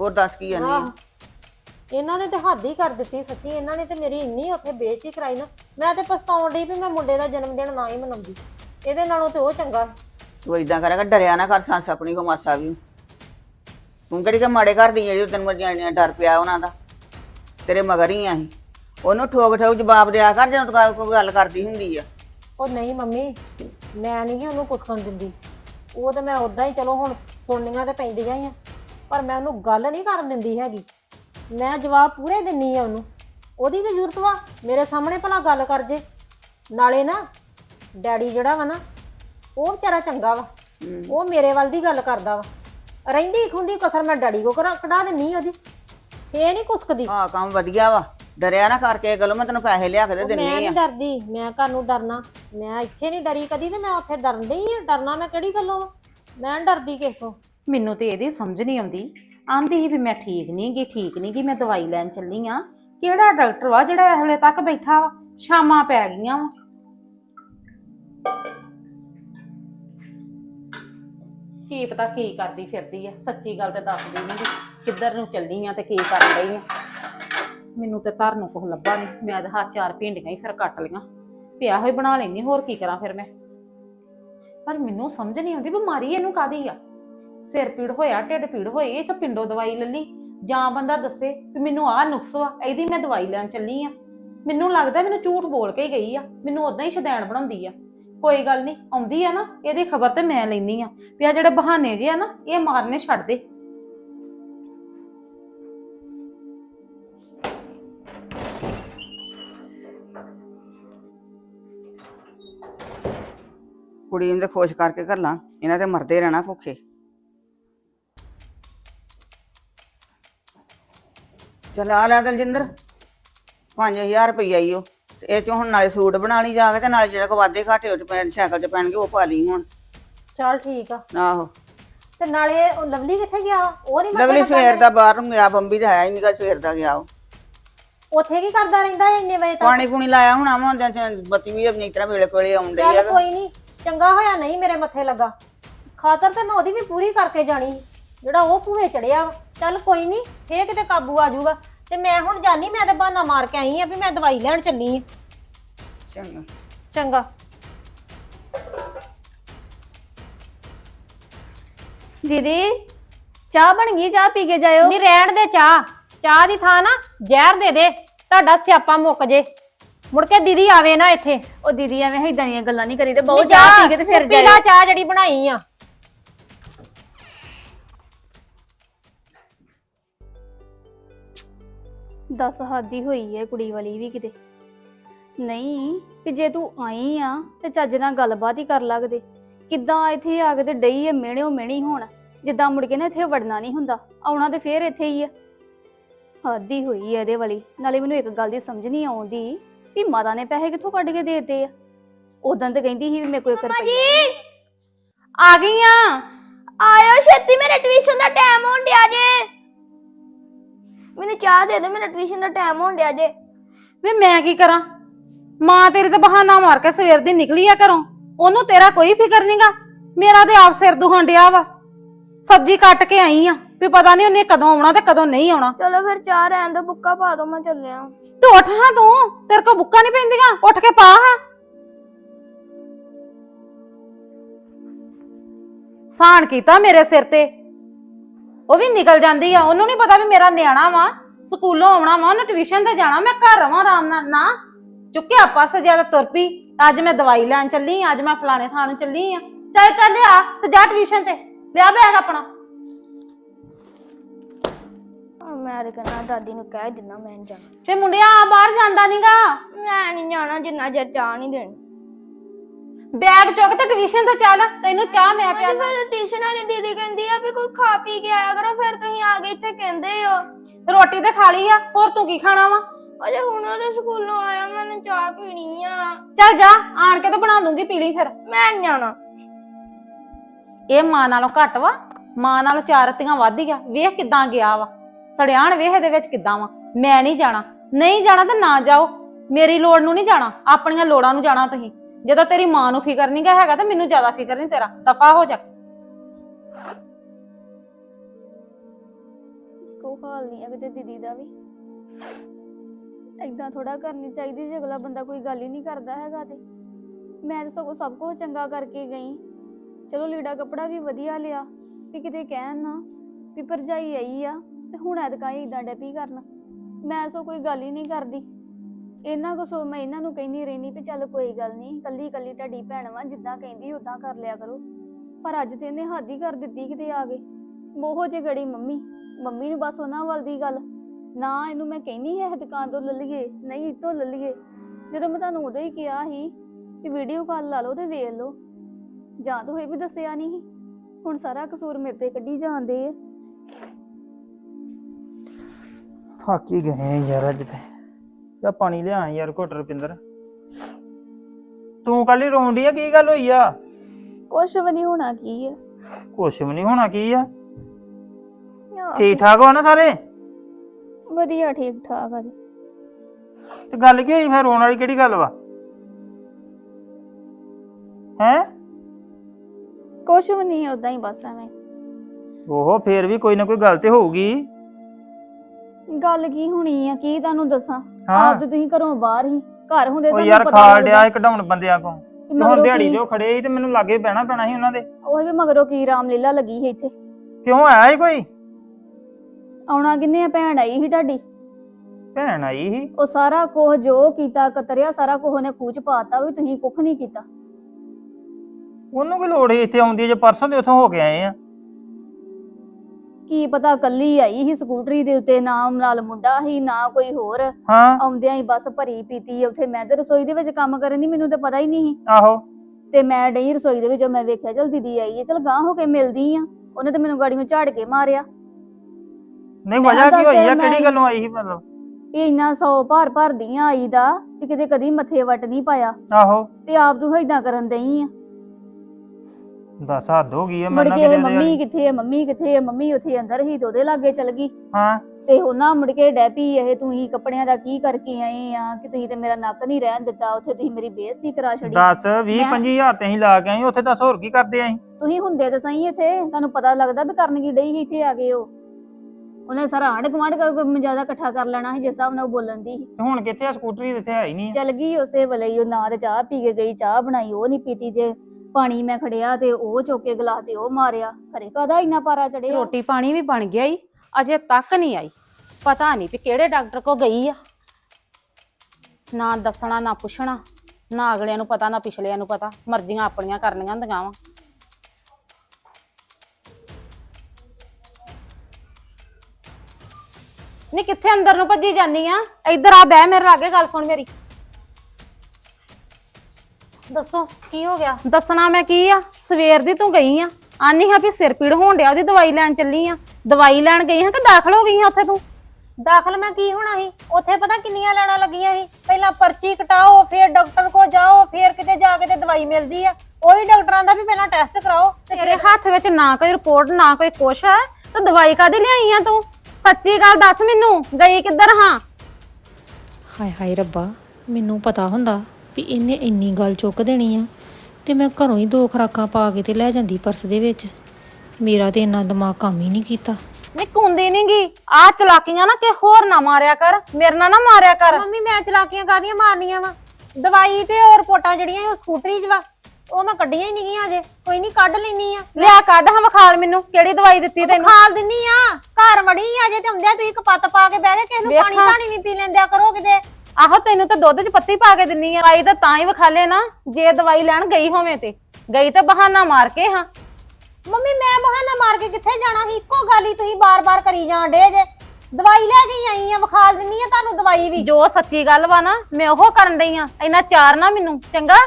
ਹੋਰ ਦੱਸ ਕੀ ਆਨੀ ਆਹ ਇਹਨਾਂ ਨੇ ਤੇ ਹੱਦ ਹੀ ਕਰ ਦਿੱਤੀ ਸੱਚੀ ਇਹਨਾਂ ਨੇ ਤੇ ਮੇਰੀ ਇੰਨੀ ਉੱਥੇ ਬੇਇੱਜ਼ਤੀ ਕਰਾਈ ਨਾ। ਮੈਂ ਤੇ ਪਛਤਾਉਣ ਡਈ ਵੀ ਮੈਂ ਮੁੰਡੇ ਦਾ ਜਨਮ ਦਿਨ ਨਾ ਹੀ ਮਨਾਉਂਦੀ। ਇਹਦੇ ਨਾਲੋਂ ਤੇ ਉਹ ਚੰਗਾ। ਤੂੰ ਇਦਾਂ ਕਰੇਗਾ ਡਰਿਆ ਨਾ ਕਰ ਸੱਸ ਆਪਣੀ ਕੋ ਮਾਸਾ ਵੀ। ਤੂੰ ਕਿਹੜੀ ਕਿ ਮਾੜੇ ਘਰ ਦੀ ਜਿਹੜੀ ਤੈਨੂੰ ਜਾਣਿਆ ਡਰ ਪਿਆ ਉਹਨਾਂ ਦਾ? ਤੇਰੇ ਮਗਰ ਹੀ ਆਹੀਂ। ਉਹਨੂੰ ਠੋਕ ਠੋਕ ਜਵਾਬ ਦਿਆ ਕਰ ਜਦੋਂ ਤੂੰ ਕੋਈ ਗੱਲ ਕਰਦੀ ਹੁੰਦੀ ਆ। ਉਹ ਨਹੀਂ ਮੰਮੀ ਮੈਂ ਨਹੀਂ ਉਹਨੂੰ ਪੁੱਛਣ ਦਿੰਦੀ। ਉਹ ਤੇ ਮੈਂ ਉਦਾਂ ਹੀ ਚਲੋ ਹੁਣ ਸੁਣਨੀਆਂ ਤੇ ਪੈਂਦੀਆਂ ਹੀ ਆ ਪਰ ਮੈਂ ਉਹਨੂੰ ਗੱਲ ਨਹੀਂ ਕਰਨ ਦਿੰਦੀ ਹੈਗੀ। ਮੈਂ ਜਵਾਬ ਪੂਰੇ ਦਿੰਨੀ ਆ ਉਹਨੂੰ। ਉਹਦੀ ਕੀ ਜ਼ਰੂਰਤ ਵਾ? ਮੇਰੇ ਸਾਹਮਣੇ ਭਲਾ ਗੱਲ ਕਰ ਜੇ। ਨਾਲੇ ਨਾ ਡੈਡੀ ਜਿਹੜਾ ਵਾ ਨਾ ਉਹ ਵਿਚਾਰਾ ਚੰਗਾ ਵਾ। ਉਹ ਮੇਰੇ ਵੱਲ ਦੀ ਗੱਲ ਕਰਦਾ ਵਾ। ਰਹਿੰਦੀ ਖੁੰਦੀ ਕਸਰ ਮੈਂ ਡੈਡੀ ਕੋ ਕਰਾ ਕਢਾ ਦਿੰਨੀ ਉਹਦੀ। ਇਹ ਨਹੀਂ ਕੁਸਕਦੀ। ਆਹ ਕੰਮ ਵਧੀਆ ਵਾ ਡਰਿਆ ਨਾ ਕਰਕੇ ਇਹ ਗੱਲੋਂ ਮੈਂ ਤੈਨੂੰ ਪੈਸੇ ਲਿਆ ਕੇ ਤੇ ਉਹ ਮੈਂ ਦਿੰਨੀ ਨਹੀਂ ਆ। ਡਰਦੀ ਮੈਂ ਘਰ ਨੂੰ ਡਰਨਾ ਮੈਂ ਇੱਥੇ ਨਹੀਂ ਡਰੀ ਕਦੀ ਤੇ ਮੈਂ ਉੱਥੇ ਡਰਨ ਡਈ ਆ ਡਰਨਾ ਮੈਂ ਕਿਹੜੀ ਗੱਲੋਂ ਵਾ? ਮੈਂ ਨੀ ਡਰਦੀ ਕਿਸੇ ਤੋਂ। ਮੈਨੂੰ ਤੇ ਇਹਦੀ ਸਮਝ ਨਹੀਂ ਆਉਂਦੀ। ਆਂਦੀ ਸੀ ਵੀ ਮੈਂ ਠੀਕ ਨਹੀਂ ਗੀ ਠੀਕ ਨਹੀਂ ਗੀ ਮੈਂ ਦਵਾਈ ਲੈਣ ਚੱਲੀ ਆ। ਕਿਹੜਾ ਡਾਕਟਰ ਵਾ ਜਿਹੜਾ ਇਸ ਵੇਲੇ ਤੱਕ ਬੈਠਾ ਵਾ? ਸ਼ਾਮਾਂ ਪੈ ਗਈਆਂ ਵਾ। ਕੀ ਪਤਾ ਕੀ ਕਰਦੀ ਫਿਰਦੀ ਆ, ਸੱਚੀ ਗੱਲ ਤੇ ਦੱਸਦੀ ਨਹੀਂ ਕਿੱਧਰ ਨੂੰ ਚੱਲੀ ਆ ਤੇ ਕੀ ਕਰ ਰਹੀ ਆ। ਮੈਨੂੰ ਤੇ ਧਰ ਨੂੰ ਕੁਝ ਲੱਭਾ ਨਹੀਂ ਮੈਂ ਤਾਂ ਹੱਥ ਚਾਰ ਭਿੰਡੀਆਂ ਹੀ ਫਿਰ ਕੱਟ ਲਈਆਂ। ਪਿਆ ਹੋਈ ਬਣਾ ਲੈਂਦੀ, ਹੋਰ ਕੀ ਕਰਾਂ ਫਿਰ ਮੈਂ। ਪਰ ਮੈਨੂੰ ਸਮਝ ਨਹੀਂ ਆਉਂਦੀ ਬਿਮਾਰੀ ਇਹਨੂੰ ਕਾਦੀ ਆ। ਸਿਰ ਪੀੜ ਹੋਇਆ, ਢਿੱਡ ਪੀੜ ਹੋਈ ਇਹ ਤਾਂ ਪਿੰਡੋਂ ਦਵਾਈ ਲੈ ਲਈ। ਜਾਂ ਬੰਦਾ ਦੱਸੇ ਵੀ ਮੈਨੂੰ ਆਹ ਨੁਕਸ ਵਾ, ਇਹਦੀ ਮੈਂ ਦਵਾਈ ਲੈਣ ਚੱਲੀ ਆ। ਮੈਨੂੰ ਲੱਗਦਾ ਮੈਨੂੰ ਝੂਠ ਬੋਲ ਕੇ ਹੀ ਗਈ ਆ, ਮੈਨੂੰ ਉਦਾਂ ਹੀ ਸ਼ਦੈਣ ਬਣਾਉਂਦੀ ਆ। ਕੋਈ ਗੱਲ ਨਹੀਂ, ਆਉਂਦੀ ਆ ਨਾ, ਇਹਦੀ ਖਬਰ ਤੇ ਮੈਂ ਲੈਣੀ ਆ। ਵੀ ਆ ਜਿਹੜੇ ਬਹਾਨੇ ਜੇ ਆ ਨਾ, ਇਹ ਮਾਰਨੇ ਛੱਡ ਦੇ। ਕੁੜੀ ਨੂੰ ਤੇ ਖੁਸ਼ ਕਰਕੇ ਘਰ ਘੱਲਾਂ, ਇਹਨਾਂ ਤੇ ਮਰਦੇ ਰਹਿਣਾ ਭੁੱਖੇ। ਚਲ ਆ ਲੈ ਦਲਜਿੰਦਰ 5000 ਰੁਪਈਆ ਈ ਉਹ ਇਹ ਚੋਂ ਹੁਣ ਨਾਲੇ ਸੂਟ ਬਣਾ ਲਈ ਜਾ ਕੇ ਤੇ ਨਾਲੇ ਜਿਹੜਾ ਕੋ ਵਾਧੇ ਘਾਟੇ ਉਹ ਚ ਪੈਣ ਸਾਈਕਲ 'ਚ ਪੈਣਗੇ ਉਹ ਪਾ ਲਈ ਹੁਣ। ਚੱਲ ਠੀਕ ਆ। ਆਹੋ। ਤੇ ਨਾਲੇ ਉਹ ਲਵਲੀ ਕਿੱਥੇ ਗਿਆ? ਉਹ ਨਹੀਂ ਲਵਲੀ ਸਵੇਰ ਦਾ ਬਾਹਰ ਨੂੰ ਗਿਆ ਬੰਬੀ ਦਾ ਆਇਆ ਹੀ ਨਹੀਂਗਾ ਸਵੇਰ ਦਾ ਗਿਆ ਉਹ। ਉੱਥੇ ਕੀ ਕਰਦਾ ਰਹਿੰਦਾ ਹੈ ਇੰਨੇ ਵਜੇ ਤੱਕ? ਪਾਣੀ ਪੂਣੀ ਲਾਇਆ ਹੁਣ ਆਵਾਂ ਬੱਤੀ ਵੀ ਆਪਣੀ ਤਰ੍ਹਾਂ ਵੇਲੇ ਕੋਲੇ ਆਉਂਦੇ ਚੱਲ ਆ ਕੋਈ ਨਹੀਂ ਚੰਗਾ ਹੋਇਆ ਨਹੀਂ ਮੇਰੇ ਮੱਥੇ ਲੱਗਾ। ਖਾਤਰ ਤੇ ਮੈਂ ਉਹਦੀ ਵੀ ਪੂਰੀ ਕਰਕੇ ਜਾਣੀ ਸੀ, ਜਿਹੜਾ ਉਹ ਭੂਏ ਚੜਿਆ ਵਾ। ਚੱਲ ਕੋਈ ਨਹੀਂ ਫੇਰ ਕਿਤੇ ਕਾਬੂ ਆ ਜਾਊਗਾ। ਤੇ ਮੈਂ ਹੁਣ ਜਾਨੀ ਮੈਂ ਤੇ ਬਹਾਨਾ ਮਾਰ ਕੇ ਆਈ ਆ ਵੀ ਮੈਂ ਦਵਾਈ ਲੈਣ ਚੱਲੀ ਆ। ਚੰਗਾ। ਚੰਗਾ। ਦੀਦੀ ਚਾਹ ਬਣ ਗਈ? ਚਾਹ ਪੀ ਕੇ ਜਾਇਓ। ਨਹੀਂ ਰਹਿਣ ਦੇ ਚਾਹ। ਚਾਹ ਦੀ ਥਾਂ ਨਾ ਜ਼ਹਿਰ ਦੇ ਦੇ ਤੁਹਾਡਾ ਸਿਆਪਾ ਮੁੱਕ ਜੇ। ਮੁੜ ਕੇ ਦੀਦੀ ਆਵੇ ਨਾ ਇੱਥੇ। ਉਹ ਦੀਦੀ ਐਵੇਂ ਏਦਾਂ ਦੀਆਂ ਗੱਲਾਂ ਨਹੀਂ ਕਰੀਦੇ ਬਹੁਤ ਨਹੀਂ ਚਾਹ ਪੀ ਕੇ ਤੇ ਫਿਰ ਪੀ ਲਾ ਜਾਇਓ। ਚਾਹ ਜਿਹੜੀ ਬਣਾਈ ਆ। ਦਸ ਹੱਦੀ ਹੋਈ ਹੈ ਕੁੜੀ ਵਾਲੀ ਵੀ ਕਿਤੇ। ਨਹੀਂ ਵੀ ਜੇ ਤੂੰ ਆਈ ਆ ਤੇ ਚੱਜ ਨਾਲ ਗੱਲਬਾਤ ਹੀ ਕਰ ਲੱਗਦੇ ਕਿੱਦਾਂ ਇੱਥੇ ਆ ਕੇ ਤੇ ਡਈ ਐ ਮਿਹਣਿਓ ਮਿਹਣੀ ਹੋਣ? ਜਿੱਦਾਂ ਮੁੜ ਕੇ ਨਾ ਇੱਥੇ ਵੜਨਾ ਨਹੀਂ ਹੁੰਦਾ ਆਉਣਾ ਤੇ ਫੇਰ ਇੱਥੇ ਹੀ ਆ ਹੱਦੀ ਹੋਈ ਐ ਇਹਦੇ ਵਾਲੀ ਨਾਲੇ ਮੈਨੂੰ ਇੱਕ ਗੱਲ ਦੀ ਸਮਝ ਨਹੀਂ ਆਉਂਦੀ ਵੀ ਮਾਤਾ ਨੇ ਪੈਸੇ ਕਿੱਥੋਂ ਕੱਢ ਕੇ ਦੇਤੇ ਆ? ਉਦੋਂ ਤੇ ਕਹਿੰਦੀ ਸੀ ਵੀ ਮੇਰੇ ਕੋਲ ਇੱਕ ਰੁਪਈਆ ਆ ਗਈਆਂ ਆਇਓ ਛੇਤੀ ਮੇਰੇ ਟਿਊਸ਼ਨ ਦਾ ਟਾਈਮ ਹੋਣ ਡਿਆ ਜੇ। ਚਾਹ ਦੇ ਦੇ ਮੇਰਾ ਟਿਊਸ਼ਨ ਦਾ ਟਾਈਮ ਹੋਣ ਡਿਆ ਜੇ। ਵੇ ਮੈਂ ਕੀ ਕਰਾਂ? ਮਾਂ ਤੇਰੀ ਤਾਂ ਬਹਾਨਾ ਮਾਰ ਕੇ ਸਵੇਰ ਦੀ ਨਿਕਲੀ ਆ ਘਰੋਂ। ਉਹਨੂੰ ਤੇਰਾ ਕੋਈ ਫਿਕਰ ਨਹੀਂਗਾ ਮੇਰਾ ਤੇ ਆਪ ਸਿਰ ਦੁਖਣ ਡਿਆ ਵਾ। ਸਬਜ਼ੀ ਕੱਟ ਕੇ ਆਈ ਆ ਵੀ ਪਤਾ ਨਹੀਂ ਉਹਨੇ ਕਦੋਂ ਆਉਣਾ ਤੇ ਕਦੋਂ ਨਹੀਂ ਆਉਣਾ। ਚਲੋ ਫਿਰ ਚਾਹ ਰਹਿਣ ਦੋ ਬੁੱਕਾ ਪਾ ਦੋ ਮੈਂ ਚੱਲਿਆ। ਤੂੰ ਉੱਠ ਹਾਂ ਤੂੰ ਤੇਰੇ ਕੋ ਬੁੱਕਾ ਨਹੀਂ ਪੈਂਦੀਆਂ ਉੱਠ ਕੇ ਪਾ ਹਾਂ। ਸਾਨ ਕੀਤਾ ਮੇਰੇ ਸਿਰ ਤੇ। ਉਹ ਵੀ ਨਿਕਲ ਜਾਂਦੀ ਆ ਉਹਨੂੰ ਨਹੀਂ ਪਤਾ ਵੀ ਮੇਰਾ ਨਿਆਣਾ ਵਾ। ਸਕੂਲੋਂ ਆਉਣਾ ਵਾ ਉਹਨੇ ਟਿਊਸ਼ਨ ਤੇ ਜਾਣਾ ਮੈਂ ਘਰ ਰਵਾਂ ਆਰਾਮ ਨਾਲ ਨਾ। ਚੁੱਕਿਆ ਪਾਸੇ ਜ਼ਿਆਦਾ ਤੁਰ ਪਈ। ਅੱਜ ਮੈਂ ਦਵਾਈ ਲੈਣ ਚੱਲੀ ਅੱਜ ਮੈਂ ਫਲਾਣੇ ਥਾਂ ਨੂੰ ਚੱਲੀ ਆ। ਚੱਲ ਚੱਲ ਆ ਤੇ ਜਾ ਟਿਊਸ਼ਨ ਤੇ। ਲਿਆ ਬੈਗ ਆਪਣਾ। ਮੈਂ ਤੇ ਕਹਿਣਾ ਦਾਦੀ ਨੂੰ ਕਹਿ ਜਿੰਨਾ ਮੈਂ ਨੀ ਜਾਣਾ। ਤੇ ਮੁੰਡਿਆ ਆ ਬਾਹਰ ਜਾਂਦਾ ਨਹੀਂਗਾ ਮੈਂ ਨਹੀਂ ਜਾਣਾ ਜਿੰਨਾ ਚਿਰ ਚਾਹ ਨਹੀਂ ਦੇਣੀ। ਬੈਗ ਚੁੱਕ ਤੇ ਟਿਊਸ਼ਨ ਤੇ ਚੱਲ ਤੈਨੂੰ ਚਾਹ ਮੈਂ ਪਿਆ ਤੇ ਫਿਰ ਟਿਊਸ਼ਨ ਵਾਲੀ ਦੀਦੀ ਕਹਿੰਦੀ ਆ ਵੀ ਕੋਈ ਖਾ ਪੀ ਕੇ ਆਇਆ ਕਰੋ ਫਿਰ ਤੁਸੀਂ ਆ ਕੇ ਇੱਥੇ ਕਹਿੰਦੇ ਹੋ। ਰੋਟੀ ਤੇ ਖਾ ਲਈ ਆ ਹੋਰ ਤੂੰ ਕੀ ਖਾਣਾ ਵਾ? ਅਜੇ ਹੁਣ ਉਹਦੇ ਸਕੂਲੋਂ ਆਇਆ ਮੈਨੂੰ ਚਾਹ ਪੀਣੀ ਆ। ਚੱਲ ਜਾ ਆਣ ਕੇ ਤੇ ਬਣਾ ਦੂੰਗੀ ਪੀ ਲਈ ਫਿਰ। ਮੈਂ ਨੀ ਜਾਣਾ ਇਹ ਮਾਂ ਨਾਲੋਂ ਘੱਟ ਵਾ ਮਾਂ ਨਾਲੋਂ ਚਾਰ ਰਤੀਆਂ ਵੱਧ ਗਿਆ ਵੇਖ ਕਿਦਾਂ ਗਿਆ ਵਾ। ਸੜਿਆਣ ਵੇਖ ਇਹਦੇ ਵਿੱਚ ਕਿਦਾਂ ਵਾ। ਮੈਂ ਨਹੀਂ ਜਾਣਾ। ਨਹੀਂ ਜਾਣਾ ਤੇ ਨਾ ਜਾਓ। ਮੇਰੀ ਲੋੜ ਨੂੰ ਨਹੀਂ ਜਾਣਾ। ਆਪਣੀਆਂ ਲੋੜਾਂ ਨੂੰ ਜਾਣਾ ਤੁਸੀਂ। ਜਦੋਂ ਤੇਰੀ ਮਾਂ ਨੂੰ ਫਿਕਰ ਨਹੀਂ ਗਾ ਹੈਗਾ ਤਾਂ ਮੈਨੂੰ ਜ਼ਿਆਦਾ ਫਿਕਰ ਨਹੀਂ ਤੇਰਾ। ਦਫਾ ਹੋ ਜਾ। ਕੋ ਹਾਲ ਨਹੀਂ ਆ ਕਿਤੇ ਦੀਦੀ ਦਾ ਵੀ। ਏਦਾਂ ਥੋੜਾ ਕਰਨੀ ਚਾਹੀਦੀ ਜੇ ਅਗਲਾ ਬੰਦਾ ਕੋਈ ਗੱਲ ਹੀ ਨਹੀਂ ਕਰਦਾ ਹੈਗਾ ਤੇ। ਮੈਂ ਤਾਂ ਸਗੋਂ ਸਭ ਕੁਝ ਚੰਗਾ ਕਰਕੇ ਗਈ। ਚਲੋ ਲੀੜਾ ਕੱਪੜਾ ਵੀ ਵਧੀਆ ਲਿਆ, ਵੀ ਕਿਤੇ ਕਹਿਣ ਨਾ, ਵੀ ਭਰਜਾਈ ਆਈ ਆ ਤੇ ਹੁਣ ਐਤਕਾਂ ਹੀ ਇਦਾਂ ਡੈਪੀ ਕਰਨਾ। ਮੈਂ ਸੋ ਕੋਈ ਗੱਲ ਹੀ ਨਹੀਂ ਕਰਦੀ। ਇਹਨਾਂ ਕੋ ਸੋ ਮੈਂ ਇਹਨਾਂ ਨੂੰ ਕਹਿੰਦੀ ਰਹਿਣੀ ਵੀ ਚੱਲ ਕੋਈ ਗੱਲ ਨਹੀਂ ਕੱਲੀ ਕੱਲੀ ਤੁਹਾਡੀ ਭੈਣ ਵਾ, ਜਿੱਦਾਂ ਕਹਿੰਦੀ ਉਦਾਂ ਕਰ ਲਿਆ ਕਰੋ। ਪਰ ਅੱਜ ਤੇ ਇਹਨੇ ਹੱਦ ਹੀ ਕਰ ਦਿੱਤੀ ਕਿਤੇ ਆ ਗਏ ਮੋਹੋ ਜੇ ਗੜੀ ਮੰਮੀ ਮੰਮੀ ਨੂੰ ਬਸ ਉਹਨਾਂ ਵੱਲ ਦੀ ਗੱਲ। ਨਾ ਇਹਨੂੰ ਮੈਂ ਕਹਿੰਦੀ ਹੈ ਦੁਕਾਨ ਤੋਂ ਲੈ ਲਈਏ, ਨਹੀਂ ਇੱਥੋਂ ਲੈ ਜਦੋਂ ਮੈਂ ਤੁਹਾਨੂੰ ਉਦੋਂ ਹੀ ਕਿਹਾ ਸੀ ਕਿ ਵੀਡੀਓ ਕਾਲ ਲਾ ਲਓ ਤੇ ਵੇਖ ਲਓ। ਜਾਂ ਤਾਂ ਹੋਏ ਵੀ ਦੱਸਿਆ ਨਹੀਂ ਹੁਣ ਸਾਰਾ ਕਸੂਰ ਮੇਰੇ ਤੇ ਕੱਢੀ ਜਾਂਦੇ ਆ। ਥੱਕ ਹੀ ਗਏ ਯਾਰ ਅੱਜ ਤੇ। ਜਾ ਪਾਣੀ ਲਿਆ ਯਾਰ ਘੁੱਟ ਰੁਪਿੰਦਰ। ਤੂੰ ਕੱਲ ਡਈ ਆ ਕੀ ਗੱਲ ਹੋਈ ਆ? ਕੁਛ ਵੀ ਨਹੀਂ ਹੋਣਾ ਕੀ ਆ। ਕੁਛ ਵੀ ਨਹੀਂ ਹੋਣਾ ਕੀ ਆ? ਠੀਕ ਠਾਕ ਹੋ ਨਾ ਸਾਰੇ? ਵਧੀਆ ਠੀਕ ਠਾਕ ਆ ਜੀ। ਤੇ ਗੱਲ ਕੀ ਹੋਈ ਫਿਰ ਰੋਣ ਵਾਲੀ ਕਿਹੜੀ ਗੱਲ ਵਾ? ਹੈ? ਕੁਛ ਵੀ ਨਹੀਂ ਉਦਾਂ ਹੀ ਬਸ ਐਵੇਂ। ਓਹੋ ਫੇਰ ਵੀ ਕੋਈ ਨਾ ਕੋਈ ਗੱਲ ਤੇ ਹੋਊਗੀ। ਗੱਲ ਕੀ ਹੋਣੀ ਆ? ਕੀ ਤੁਹਾਨੂੰ ਦੱਸਾਂ? ਹਾਂ। ਆਪ ਤੇ ਤੁਸੀਂ ਘਰੋਂ ਬਾਹਰ ਹੀ। ਘਰ ਹੁੰਦੇ ਉਹ ਯਾਰ ਖਾ। ਡਿਆ ਇਹ ਕਢਾਉਣ ਬੰਦਿਆਂ ਕੋ ਤੇ ਹੁਣ ਮਗਰੋਂ ਦਿਹਾੜੀ ਕੀ? ਉਹ ਖੜੇ ਸੀ ਤੇ ਮੈਨੂੰ ਲਾਗੇ ਬਹਿਣਾ ਪੈਣਾ ਸੀ ਉਹਨਾਂ ਦੇ। ਉਹ ਵੀ ਮਗਰੋਂ ਕੀ ਰਾਮਲੀਲਾ ਲੱਗੀ ਸੀ ਇੱਥੇ। ਕਿਉਂ ਆਇਆ ਸੀ ਕੋਈ? ਆਉਣਾ ਕਿੰਨੇ ਆ? ਭੈਣ ਆਈ ਸੀ ਤੁਹਾਡੀ? ਭੈਣ ਆਈ ਸੀ। ਉਹ ਸਾਰਾ ਕੁਝ ਜੋ ਕੀਤਾ ਕਤਰਿਆ ਸਾਰਾ ਕੁਝ ਉਹਨੇ ਖੂਚ ਪਾਤਾ ਵੀ ਤੁਸੀਂ ਕੁੱਖ ਨਹੀਂ ਕੀਤਾ। ਉਹਨੂੰ ਕੀ ਲੋੜ ਸੀ? ਇੱਥੇ ਆਉਂਦੀ ਜੇ ਪਰਸੋਂ ਦੇ ਉੱਥੋਂ ਹੋ ਕੇ ਆਏ ਆ। ਕੀ ਪਤਾ ਕੱਲੀ ਆਈ ਸੀ ਸਕੂਟਰੀ ਦੇ ਉੱਤੇ ਨਾ ਨਾਲ ਮੁੰਡਾ ਸੀ ਨਾ ਕੋਈ ਹੋਰ। ਹਾਂ। ਆਉਂਦਿਆਂ ਹੀ ਬਸ ਭਰੀ ਪੀਤੀ ਉੱਥੇ। ਮੈਂ ਤੇ ਰਸੋਈ ਦੇ ਵਿੱਚ ਕੰਮ ਕਰਨ ਦੀ ਮੈਨੂੰ ਤਾਂ ਪਤਾ ਹੀ ਨਹੀਂ ਸੀ। ਆਹੋ। ਤੇ ਮੈਂ ਡਈ ਰਸੋਈ ਦੇ ਵਿੱਚ ਮੈਂ ਵੇਖਿਆ ਚਲ ਦੀਦੀ ਆਈ ਹੈ ਚਲ ਗਾਂ ਹੋ ਕੇ ਮਿਲਦੀ ਆ। ਉਹਨੇ ਤੇ ਮੈਨੂੰ ਗਾੜੀਆਂ ਝਾੜ ਕੇ ਮਾਰਿਆ। ਨਹੀਂ ਮੈਂ ਵਜ੍ਹਾ ਕੀ ਹੋਈ ਆ? ਕਿਹੜੀ ਗੱਲੋਂ ਆਈ ਸੀ ਮਤਲਬ? ਵੀ ਇੰਨਾ ਸੌ ਭਾਰ ਭਰਦੀਆਂ ਆਈ ਦਾ ਵੀ ਕਿਤੇ ਕਦੀ ਮੱਥੇ ਵੱਟ ਨਹੀਂ ਪਾਇਆ। ਆਹੋ। ਤੇ ਆਪ ਤੂੰ ਏਦਾਂ ਕਰਨ ਦਈ ਆ। ਦੱਸ ਹੱਦ ਹੋ ਗਈ ਆ ਮੁੜ ਮੈਂ ਨਾ ਕੇ ਕਿਤੇ ਮੰਮੀ ਕਿੱਥੇ ਹੈ ਮੰਮੀ ਕਿੱਥੇ ਹੈ ਮੰਮੀ ਉੱਥੇ ਅੰਦਰ ਹੀ ਤੇ ਉਹਦੇ ਲਾਗੇ ਚਲ ਗਈ। ਹਾਂ। ਤੇ ਉਹਨਾਂ ਮੁੜ ਕੇ ਡੈਪੀ ਇਹ ਤੁਸੀਂ ਕੱਪੜਿਆਂ ਦਾ ਕੀ ਕਰਕੇ ਆਏ ਆ ਕਿ ਤੁਸੀਂ ਤੇ ਮੇਰਾ ਨੱਕ ਨਹੀਂ ਰਹਿਣ ਦਿੱਤਾ ਉੱਥੇ ਤੁਸੀਂ ਮੇਰੀ ਬੇਇੱਜ਼ਤੀ ਕਰਾ ਛੜੀ 10 20 ਮੈਂ- 25000 ਤੇ ਅਸੀਂ ਲਾ ਕੇ ਆਏ ਉੱਥੇ ਦੱਸ ਹੋਰ ਕੀ ਕਰਦੇ ਆਂ ਤੁਸੀਂ ਹੁੰਦੇ ਤਾਂ ਸਹੀ ਇੱਥੇ ਤੁਹਾਨੂੰ ਪਤਾ ਲੱਗਦਾ ਵੀ ਕਰਨ ਕੀ ਡਈ ਸੀ ਇੱਥੇ ਆ ਗਏ ਉਹ। ਉਹਨੇ ਸਾਰਾ ਆਂਢ ਗੁਆਂਢ ਕ ਜ਼ਿਆਦਾ ਇਕੱਠਾ ਕਰ ਲੈਣਾ ਸੀ ਜਿਸ ਹਿਸਾਬ ਨਾਲ ਉਹ ਬੋਲਣ ਦੀ ਸੀ। ਤੇ ਹੁਣ ਕਿੱਥੇ ਆ ਸਕੂਟਰੀ ਤੇ ਇੱਥੇ ਹੈ ਹੀ ਨਹੀਂ ਚਲ ਗਈ ਉਸੇ ਵੇਲੇ ਹੀ ਉਹ ਨਾ ਤੇ ਚਾਹ ਪੀ ਕੇ ਗਈ ਚਾਹ ਬਣਾਈ ਉਹ ਨਹੀਂ ਪੀਤੀ ਜੇ। ਪਾਣੀ ਮੈਂ ਖੜਿਆ ਤੇ ਉਹ ਚੋਕੇ ਗਲਾਸ ਤੇ ਉਹ ਮਾਰਿਆ। ਖਰੇ ਕਾਦਾ ਇੰਨਾ ਪਾਰਾ ਚੜਿਆ? ਰੋਟੀ ਪਾਣੀ ਵੀ ਬਣ ਗਿਆ ਈ, ਅਜੇ ਤੱਕ ਨਹੀਂ ਆਈ। ਪਤਾ ਨਹੀਂ ਵੀ ਕਿਹੜੇ ਡਾਕਟਰ ਕੋ ਗਈ ਆ। ਨਾ ਦੱਸਣਾ, ਨਾ ਪੁੱਛਣਾ, ਨਾ ਅਗਲਿਆਂ ਨੂੰ ਪਤਾ, ਨਾ ਪਿਛਲਿਆਂ ਨੂੰ ਪਤਾ। ਮਰਜ਼ੀਆਂ ਆਪਣੀਆਂ ਕਰਨੀਆਂ ਹੁੰਦੀਆਂ ਵਾ। ਨੀ ਕਿੱਥੇ ਅੰਦਰ ਨੂੰ ਭੱਜੀ ਜਾਨੀ ਆ? ਇੱਧਰ ਆ, ਬਹਿ ਮੇਰੇ ਲਾਗੇ, ਗੱਲ ਸੁਣ ਮੇਰੀ। ਦੱਸੋ ਕੀ ਹੋ ਗਿਆ? ਦੱਸਣਾ ਮੈਂ ਕੀ ਆ? ਸਵੇਰ ਦੀ ਤੂੰ ਗਈ ਆ। ਆਨੀ ਹਾਂ ਵੀ ਸਿਰ ਪੀੜ ਹੋਣ ਡਿਆ ਉਹਦੀ ਦਵਾਈ ਲੈਣ ਚੱਲੀ ਆ। ਦਵਾਈ ਲੈਣ ਗਈ ਹਾਂ ਕਿ ਦਾਖਲ ਹੋ ਗਈ ਹਾਂ ਉੱਥੇ ਤੂੰ। ਦਾਖਲ ਮੈਂ ਕੀ ਹੋਣਾ ਸੀ? ਉੱਥੇ ਪਤਾ ਕਿੰਨੀਆਂ ਲੈਣਾ ਲੱਗੀਆਂ ਸੀ? ਪਹਿਲਾਂ ਪਰਚੀ ਕਟਾਓ ਫਿਰ ਡਾਕਟਰ ਕੋ ਜਾਓ ਫਿਰ ਕਿਤੇ ਜਾ ਕੇ ਤੇ ਦਵਾਈ ਮਿਲਦੀ ਆ। ਉਹੀ ਡਾਕਟਰਾਂ ਦਾ ਵੀ ਪਹਿਲਾਂ ਟੈਸਟ ਕਰਾਓ ਤੇ ਤੇਰੇ ਹੱਥ ਵਿੱਚ ਨਾ ਕੋਈ ਰਿਪੋਰਟ ਨਾ ਕੋਈ ਕੁਛ ਹੈ ਤੇ ਦਵਾਈ ਕਾਦੀ ਲਿਆਈ ਆ ਤੂੰ? ਸੱਚੀ ਗੱਲ ਦੱਸ ਮੈਨੂੰ ਗਈ ਕਿੱਧਰ ਹਾਂ? ਹਾਏ ਹਾਏ ਰੱਬਾ ਮੈਨੂੰ ਪਤਾ ਹੁੰਦਾ ਵੀ ਇਹਨੇ ਇੰਨੀ ਗੱਲ ਚੁੱਕ ਦੇਣੀ ਆ ਤੇ ਮੈਂ ਘਰੋਂ ਹੀ ਦੋ ਖਰਾਕਾਂ ਪਾ ਕੇ ਤੇ ਲੈ ਜਾਂਦੀ ਪਰਸ ਦੇ ਵਿੱਚ। ਮੇਰਾ ਤੇ ਇੰਨਾ ਦਿਮਾਗ ਕੰਮ ਹੀ ਨਹੀਂ ਕੀਤਾ। ਨਹੀਂ ਕੁੰਦੀ ਆ ਚਲਾਕੀਆਂ ਨਾ ਕਿ ਹੋਰ ਨਾ ਮਾਰਿਆ ਕਰ ਮੇਰੇ ਨਾਲ ਨਾ ਮਾਰਿਆ ਕਰ। ਮੰਮੀ ਮੈਂ ਚਲਾਕੀਆਂ ਕਾਦੀਆਂ ਮਾਰਨੀਆਂ ਵਾ? ਦਵਾਈ ਤੇ ਹੋਰ ਰਿਪੋਰਟਾਂ ਜਿਹੜੀਆਂ ਉਹ ਸਕੂਟਰੀ 'ਚ ਵਾ ਉਹ ਮੈਂ ਕੱਢੀਆਂ ਹੀ ਨਹੀਂ ਗਈਆਂ ਅਜੇ ਕੋਈ ਨਹੀਂ ਕੱਢ ਲੈਣੀ ਆ। ਲਿਆ ਕੱਢ ਹਾਂ ਵਿਖਾਲ ਮੈਨੂੰ ਕਿਹੜੀ ਦਵਾਈ ਦਿੱਤੀ ਤੈਨੂੰ? ਖਾਲ ਦਿੰਨੀ ਆ ਘਰ ਵੜੀ ਆ ਅਜੇ ਤੇ ਹੁੰਦਿਆ ਤੁਸੀਂ ਕਪੱਤ ਪਾ ਕੇ ਬਹਿ ਗਏ ਕਿਸੇ ਨੂੰ ਪਾਣੀ ਵੇਖਾਂ। ਧਾਣੀ ਵੀ ਪੀ ਲੈਂਦਿਆ ਕਰੋ ਕਿਤੇ। ਆਹੋ ਤੈਨੂੰ ਤਾਂ ਦੁੱਧ 'ਚ ਪੱਤੀ ਪਾ ਕੇ ਦਿੰਨੀ ਆ। ਦਵਾਈ ਤਾਂ ਤਾਂ ਹੀ ਵਿਖਾਲੇ ਨਾ ਜੇ ਦਵਾਈ ਲੈਣ ਗਈ ਹੋਵੇਂ ਤੇ। ਗਈ ਤਾਂ ਬਹਾਨਾ ਮਾਰ ਕੇ ਹਾਂ। ਮੰਮੀ ਮੈਂ ਬਹਾਨਾ ਮਾਰ ਕੇ ਕਿੱਥੇ ਜਾਣਾ ਸੀ? ਇੱਕੋ ਗੱਲ ਹੀ ਤੁਸੀਂ ਬਾਰ-ਬਾਰ ਕਰੀ ਜਾਣ ਡੇ ਜੇ। ਦਵਾਈ ਲੈ ਕੇ ਹੀ ਆਈ ਆ ਵਿਖਾਲ ਦਿੰਨੀ ਆ ਤੁਹਾਨੂੰ ਦਵਾਈ ਵੀ। ਜੋ ਸੱਚੀ ਗੱਲ ਵਾ ਨਾ ਮੈਂ ਉਹ ਕਰਨ ਡਈ ਆ। ਇੰਨਾ ਚਾਰ ਨਾ ਮੈਨੂੰ ਚੰਗਾ?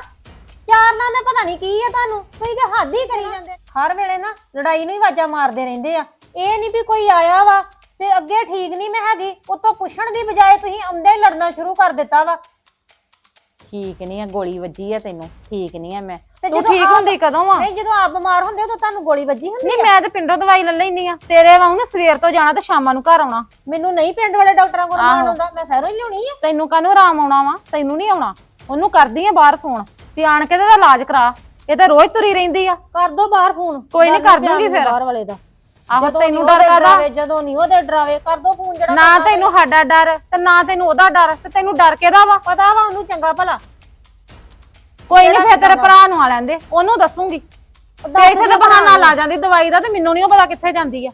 ਚਾਰ ਨਾਲ ਮੈਂ ਪਤਾ ਨਹੀਂ ਕੀ ਆ ਤੁਹਾਨੂੰ। ਤੁਸੀਂ ਤੇ ਹੱਦ ਹੀ ਕਰੀ ਜਾਂਦੇ। ਹਰ ਵੇਲੇ ਨਾ ਲੜਾਈ ਨੂੰ ਹੀ ਵਾਜਾ ਮਾਰਦੇ ਰਹਿੰਦੇ ਆ। ਇਹ ਨਹੀਂ ਵੀ ਕੋਈ ਆਇਆ ਵਾ ਤੇ ਅੱਗੇ ਠੀਕ ਨਹੀਂ ਮੈਂ ਹੈਗੀ ਉਤੋਂ ਪੁੱਛਣ ਦੀ ਬਜਾਏ ਤੁਸੀਂ ਆਉਂਦੇ ਹੀ ਲੜਨਾ ਸ਼ੁਰੂ ਕਰ ਦਿੱਤਾ ਵਾ। ਠੀਕ ਨਹੀਂ ਆ ਗੋਲੀ ਵੱਜੀ ਆ ਤੈਨੂੰ ਠੀਕ ਨਹੀਂ ਆ ਮੈਂ। ਤੇ ਤੂੰ ਠੀਕ ਆਪ- ਹੁੰਦੀ ਕਦੋਂ ਆ? ਨਹੀਂ ਜਦੋਂ ਆਪ ਬਿਮਾਰ ਹੁੰਦੇ ਉਦੋਂ ਤੁਹਾਨੂੰ ਗੋਲੀ ਵੱਜੀ ਹੁੰਦੀ ਨਹੀਂ ਮੈਂ ਤੇ ਪਿੰਡੋਂ ਦਵਾਈ ਲੈ ਲੈਣੀ ਆ। ਤੇਰੇ ਵਾਂਗ ਨਾ ਸਵੇਰ ਤੋਂ ਜਾਣਾ ਤੇ ਸ਼ਾਮਾਂ ਨੂੰ ਘਰ ਆਉਣਾ। ਮੈਨੂੰ ਨਹੀਂ ਪਿੰਡ ਵਾਲੇ ਡਾਕਟਰਾਂ ਕੋਲ ਆਹੋ। ਆਉਂਦਾ ਮੈਂ ਸਹਿਰੋਂ ਹੀ ਲਿਆਉਣੀ ਆ। ਤੈਨੂੰ ਕਾਹਨੂੰ ਆਰਾਮ ਆਉਣਾ ਵਾ? ਤੈਨੂੰ ਨਹੀਂ ਆਉਣਾ। ਉਹਨੂੰ ਕਰਦੀ ਆ ਬਾਹਰ ਫੋਨ। ਵੀ ਆਣ ਕੇ ਤੇ ਇਹਦਾ ਇਲਾਜ ਕਰਾ। ਇਹ ਤਾਂ ਰੋਜ਼ ਤੁਰੀ ਰਹਿੰਦੀ ਆ। ਕਰ ਦੋ ਬਾਹਰ ਫੋਨ। ਕੋਈ ਨੀ, ਕਰ ਦੂੰਗੀ ਫਿਰ। ਬਾਹਰ ਵਾਲੇ ਦਾ। ਆਹੋ ਜਦੋਂ ਤੈਨੂੰ ਨੀ ਡਰ ਕਾਦਾ ਡਰਾਵੇ, ਜਦੋਂ ਨਹੀਂ ਉਹਦੇ ਡਰਾਵੇ ਕਰ ਦੋ ਫੋਨ ਜਿਹੜਾ ਨਾ ਕਰਨਾ ਤੈਨੂੰ ਸਾਡਾ ਡਰ ਤੇ ਨਾ ਤੈਨੂੰ ਉਹਦਾ ਡਰ ਤੇ ਤੈਨੂੰ ਡਰ ਕਿਹਦਾ ਵਾ? ਪਤਾ ਵਾ ਉਹਨੂੰ ਚੰਗਾ ਭਲਾ। ਕੋਈ ਨਹੀਂ ਫੇਰ ਤੇਰੇ? ਭਰਾ ਨੂੰ ਆ ਲੈਂਦੇ ਉਹਨੂੰ ਦੱਸੂਗੀ। ਤੇ ਇੱਥੇ ਤਾਂ ਬਹਾਨਾ ਲਾ ਜਾਂਦੀ ਦਵਾਈ ਦਾ ਤੇ ਮੈਨੂੰ ਨਹੀਂ ਪਤਾ ਕਿੱਥੇ ਜਾਂਦੀ ਆ।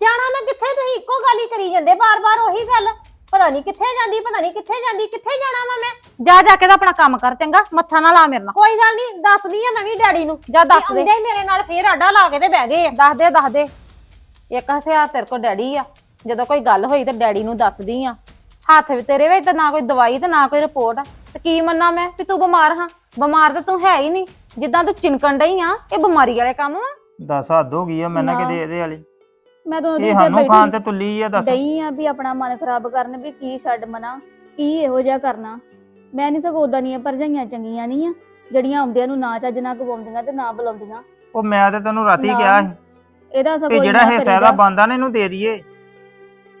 ਜਾਣਾ ਮੈਂ ਕਿੱਥੇ ਤੁਸੀਂ ਇੱਕੋ ਗੱਲ ਹੀ ਕਰੀ ਜਾਂਦੇ ਬਾਰ-ਬਾਰ ਉਹੀ ਗੱਲ। ਪਤਾ ਨਹੀਂ ਕਿੱਥੇ ਜਾਂਦੀ ਪਤਾ ਨਹੀਂ ਕਿੱਥੇ ਜਾਂਦੀ ਕਿੱਥੇ ਜਾਣਾ ਵਾ ਮੈਂ? ਜਾ ਜਾ ਕੇ ਤਾਂ ਆਪਣਾ ਕੰਮ ਕਰ ਚੰਗਾ ਮੱਥਾ ਨਾ ਲਾ ਮੇਰੇ ਨਾਲ। ਕੋਈ ਗੱਲ ਨਹੀਂ ਦੱਸਦੀ ਆ ਮੈਂ ਵੀ ਡੈਡੀ ਨੂੰ। ਜਾ ਦੱਸ ਦੇ। ਆਉਂਦੇ ਹੀ ਮੇਰੇ ਨਾਲ ਫੇਰ ਆਡਾ ਲਾ ਕੇ ਤੇ ਬਹਿ ਗਏ ਆ। ਦੱਸ ਦੇ ਦੱਸ ਦੇ। ਇੱਕ ਹਥਿਆਰ ਤੇਰੇ ਕੋਲ ਡੈਡੀ ਆ। ਜਦੋਂ ਕੋਈ ਗੱਲ ਹੋਈ ਤੇ ਡੈਡੀ ਨੂੰ ਦੱਸਦੀ ਆ। ਹੱਥ ਵੀ ਤੇਰੇ ਵਿੱਚ ਤਾਂ ਨਾ ਕੋਈ ਦਵਾਈ ਤੇ ਨਾ ਕੋਈ ਰਿਪੋਰਟ। ਤੇ ਕੀ ਮੰਨਾਂ ਮੈਂ ਵੀ ਤੂੰ ਬਿਮਾਰ ਹਾਂ? ਬਿਮਾਰ ਤਾਂ ਤੂੰ ਹੈ ਹੀ ਨਹੀਂ। ਜਿੱਦਾਂ ਤੂੰ ਚਿਨਕਣ ਡਈ ਆ ਇਹ ਬਿਮਾਰੀ ਵਾਲੇ ਕੰਮ ਆ ਦੱਸ ਹੱਦ ਹੋ ਗਈ ਆ ਮੈਂ ਨਾ ਨਾ। ਕਿਤੇ ਇਹਦੇ ਵਾਲੀ। ਮੈਂ ਤਾਂ ਉਹਦੇ ਇਹ ਇੱਥੇ ਸਾਨੂੰ ਖਾਨ ਬੈਠੀ ਤੇ ਤੁੱਲੀ ਆ ਦੱਸ। ਡਈ ਆ ਵੀ ਆਪਣਾ ਮਨ ਖਰਾਬ ਕਰਨ ਵੀ ਕੀ ਛੱਡ ਮਨਾ ਕੀ ਇਹੋ ਜਿਹਾ ਕਰਨਾ। ਮੈਂ ਨਹੀਂ ਸਗੋਂ ਉਦਾਂ ਦੀਆਂ ਭਰਜਾਈਆਂ ਚੰਗੀਆਂ ਨਹੀਂ ਆ ਜਿਹੜੀਆਂ ਆਉਂਦਿਆਂ ਨੂੰ ਨਾ ਚੱਜ ਨਾ ਕਵਾਉਂਦੀਆਂ ਤੇ ਨਾ ਬੁਲਾਉਂਦੀਆਂ। ਉਹ ਮੈਂ ਤੇ ਤੈਨੂੰ ਰਾਤੀ ਨਾ, ਕਿਹਾ ਸੀ ਇਹਦਾ ਕਿ ਸਗੋਂ ਜਿਹੜਾ ਇੰਨਾ ਹਿੱਸਾ ਇਹਦਾ ਕਰੀਦਾ। ਬੰਦਾ ਨੇ ਇਹਨੂੰ ਦੇ ਦਈਏ।